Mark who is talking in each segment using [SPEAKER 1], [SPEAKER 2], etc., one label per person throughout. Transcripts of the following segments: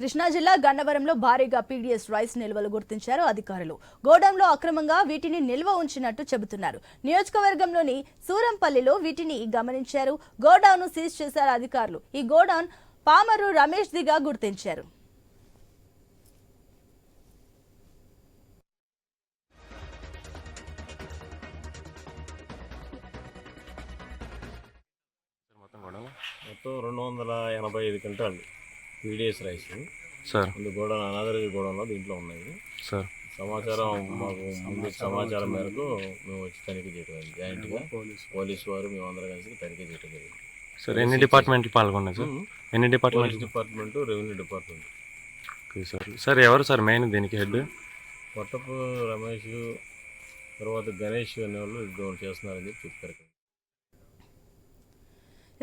[SPEAKER 1] కృష్ణా జిల్లా గన్నవరంలో భారీగా పీడీఎస్ రైస్ నిల్వలు గుర్తించారు అధికారులు. గోడౌన్లో అక్రమంగా వీటిని నిల్వ ఉంచినట్టు చెబుతున్నారు. నియోజకవర్గంలోని సూరంపల్లిలో వీటిని గమనించారు. గోడౌన్ సీజ్ చేశారు అధికారులు. ఈ గోడౌన్ పామరు రమేష్ దిగా గుర్తించారు.
[SPEAKER 2] మొత్తం
[SPEAKER 3] రెండు వందల ఎనభై ఐదు క్వింటాలు. PDS rice.
[SPEAKER 2] సార్.
[SPEAKER 3] ముందు గోడౌన్ అనాదరి గోడౌన్లో దీంట్లో ఉన్నాయి.
[SPEAKER 2] సార్.
[SPEAKER 3] సమాచారం మాకు ముందు సమాచారం మేరకు మేము వచ్చి తనిఖీ చేయడం జాయింట్గా పోలీసు వారు. మేము అందరం కలిసి తనిఖీ చేయడం జరిగింది.
[SPEAKER 2] సార్ ఎన్ని డిపార్ట్మెంట్లు పాల్గొన్నాయి సార్? ఎన్ని
[SPEAKER 3] పోలీస్
[SPEAKER 2] డిపార్ట్మెంట్లు
[SPEAKER 3] department revenue department.
[SPEAKER 2] Okay sir. Sir ఎవరు సార్ మెయిన్ దీనికి హెడ్?
[SPEAKER 3] కొట్టపు రమేష్ తర్వాత గణేష్ అనే వాళ్ళు ఇద్దరు చేస్తున్నారని చెప్పి చెప్పారు.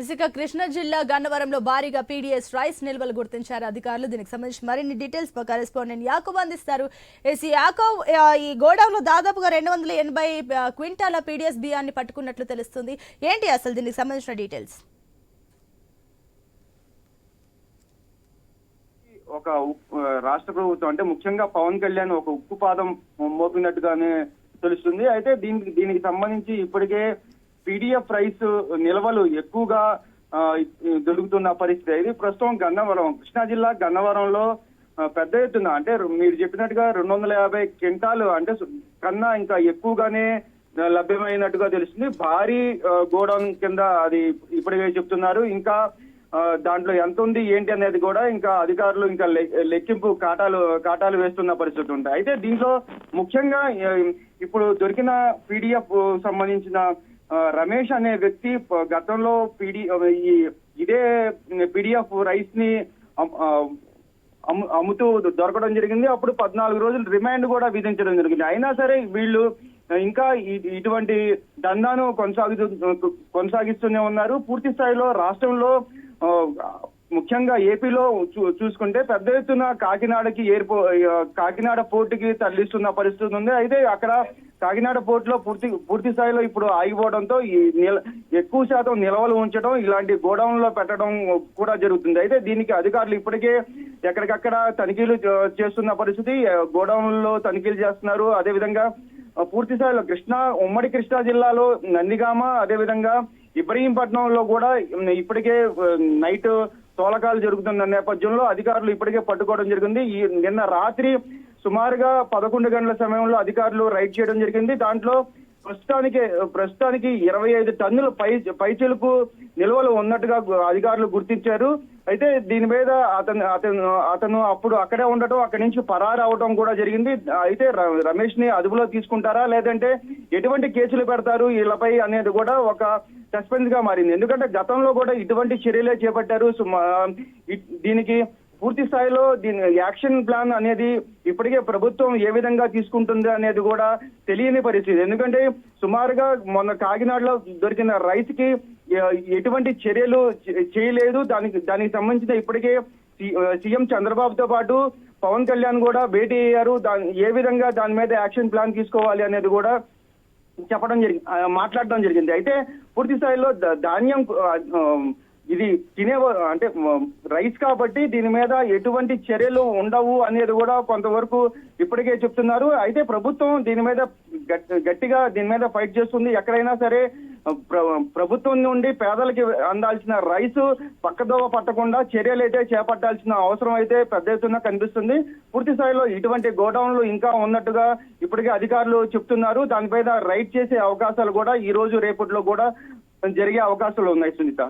[SPEAKER 1] ఇసుక కృష్ణా జిల్లా గన్నవరంలో భారీగా పీడీఎస్ రైస్ నిల్వలు గుర్తించారు అధికారులు. దీనికి సంబంధించి మరిన్ని డీటెయిల్స్ మా కరెస్పాండెంట్ యాకూబ్ అందిస్తారు. ఏసీ యాకూబ్ ఈ గోడౌన్లో దాదాపుగా రెండు వందల ఎనభై క్వింటాల పీడీఎస్ బియ్యాన్ని పట్టుకున్నట్లు తెలుస్తుంది. ఏంటి అసలు దీనికి సంబంధించిన డీటెయిల్స్?
[SPEAKER 4] ఒక రాష్ట్ర ప్రభుత్వం అంటే ముఖ్యంగా పవన్ కళ్యాణ్ ఒక ఉక్కు పాదం మోపినట్టుగానే తెలుస్తుంది. అయితే దీనికి దీనికి సంబంధించి ఇప్పటికే పీడిఎఫ్ రైస్ నిల్వలు ఎక్కువగా దొరుకుతున్న పరిస్థితి. ఇది ప్రస్తుతం గన్నవరం కృష్ణా జిల్లా గన్నవరంలో పెద్ద ఎత్తున. అంటే మీరు చెప్పినట్టుగా రెండు వందల యాభై క్వింటాలు అంటే కన్నా ఇంకా ఎక్కువగానే లభ్యమైనట్టుగా తెలుస్తుంది. భారీ గోడౌన్ కింద అది ఇప్పటికే చెప్తున్నారు. ఇంకా దాంట్లో ఎంత ఉంది ఏంటి అనేది కూడా ఇంకా అధికారులు ఇంకా లె- లెక్కింపు కాటాలు కాటాలు వేస్తున్న పరిస్థితి ఉంటాయి అయితే దీంట్లో ముఖ్యంగా ఇప్పుడు దొరికిన పీడిఎఫ్ సంబంధించిన రమేష్ అనే వ్యక్తి గతంలో పీడి ఈ ఇదే పీడిఎఫ్ రైస్ని అమ్ముతూ దొరకడం జరిగింది. అప్పుడు పద్నాలుగు రోజులు రిమాండ్ కూడా విధించడం జరిగింది. అయినా సరే వీళ్ళు ఇంకా ఇటువంటి దందాను కొనసాగుతూ కొనసాగిస్తూనే ఉన్నారు. పూర్తి స్థాయిలో రాష్ట్రంలో ముఖ్యంగా ఏపీలో చూ- చూసుకుంటే పెద్ద ఎత్తున కాకినాడకి ఎయిర్పో కాకినాడ పోర్టుకి తరలిస్తున్న పరిస్థితి ఉంది. అయితే అక్కడ కాకినాడ పోర్టులో పూర్తి పూర్తి స్థాయిలో ఇప్పుడు ఆగిపోవడంతో ఈ నిల ఎక్కువ శాతం నిల్వలు ఉంచడం ఇలాంటి గోడౌన్లో పెట్టడం కూడా జరుగుతుంది. అయితే దీనికి అధికారులు ఇప్పటికే ఎక్కడికక్కడ తనిఖీలు చేస్తున్న పరిస్థితి గోడౌన్లో తనిఖీలు చేస్తున్నారు. అదేవిధంగా పూర్తి స్థాయిలో కృష్ణా ఉమ్మడి కృష్ణా జిల్లాలో నందిగామ అదేవిధంగా ఇబ్రహీంపట్నంలో కూడా ఇప్పటికే నైట్ తోలకాలు జరుగుతున్న నేపథ్యంలో అధికారులు ఇప్పటికే పట్టుకోవడం జరిగింది. ఈ నిన్న రాత్రి సుమారుగా పదకొండు గంటల సమయంలో అధికారులు రైడ్ చేయడం జరిగింది. దాంట్లో ప్రస్తుతానికి ప్రస్తుతానికి ఇరవై ఐదు టన్నుల పై పైచిలుకు నిల్వలు ఉన్నట్టుగా అధికారులు గుర్తించారు. అయితే దీని మీద అతను అతను అతను అప్పుడు అక్కడే ఉండటం అక్కడి నుంచి పరారు అవడం కూడా జరిగింది. అయితే ర- రమేష్ని అదుపులో తీసుకుంటారా? లేదంటే ఎటువంటి కేసులు పెడతారు? వీళ్ళపై అనేది కూడా ఒక సస్పెన్స్గా మారింది. ఎందుకంటే గతంలో కూడా ఇటువంటి చర్యలే చేపట్టారు. దీనికి పూర్తి స్థాయిలో దీని యాక్షన్ ప్లాన్ అనేది ఇప్పటికే ప్రభుత్వం ఏ విధంగా తీసుకుంటుంది అనేది కూడా తెలియని పరిస్థితి. ఎందుకంటే సుమారుగా మొన్న కాకినాడలో దొరికిన రైస్కి ఎటువంటి చర్యలు చేయలేదు. దానికి దానికి సంబంధించిన ఇప్పటికే సి- సీఎం చంద్రబాబుతో పాటు పవన్ కళ్యాణ్ కూడా భేటీ అయ్యారు. దాని ఏ విధంగా దాని మీద యాక్షన్ ప్లాన్ తీసుకోవాలి అనేది కూడా చెప్పడం జరిగింది మాట్లాడడం జరిగింది. అయితే పూర్తి స్థాయిలో ధాన్యం ఇది తినే అంటే రైస్ కాబట్టి దీని మీద ఎటువంటి చర్యలు ఉండవు అనేది కూడా కొంతవరకు ఇప్పటికే చెప్తున్నారు. అయితే ప్రభుత్వం దీని మీద గట్టిగా దీని మీద ఫైట్ చేస్తుంది. ఎక్కడైనా సరే ప్రభుత్వం నుండి పేదలకి అందాల్సిన రైస్ పక్కదోవ పట్టకుండా చర్యలు అయితే చేపట్టాల్సిన అవసరం అయితే పెద్ద ఎత్తున కనిపిస్తుంది. పూర్తి స్థాయిలో ఇటువంటి గోడౌన్లు ఇంకా ఉన్నట్టుగా ఇప్పటికే అధికారులు చెప్తున్నారు. దానిపైన రైడ్ చేసే అవకాశాలు కూడా ఈ రోజు రేపట్లో కూడా జరిగే అవకాశాలు ఉన్నాయి సునీత.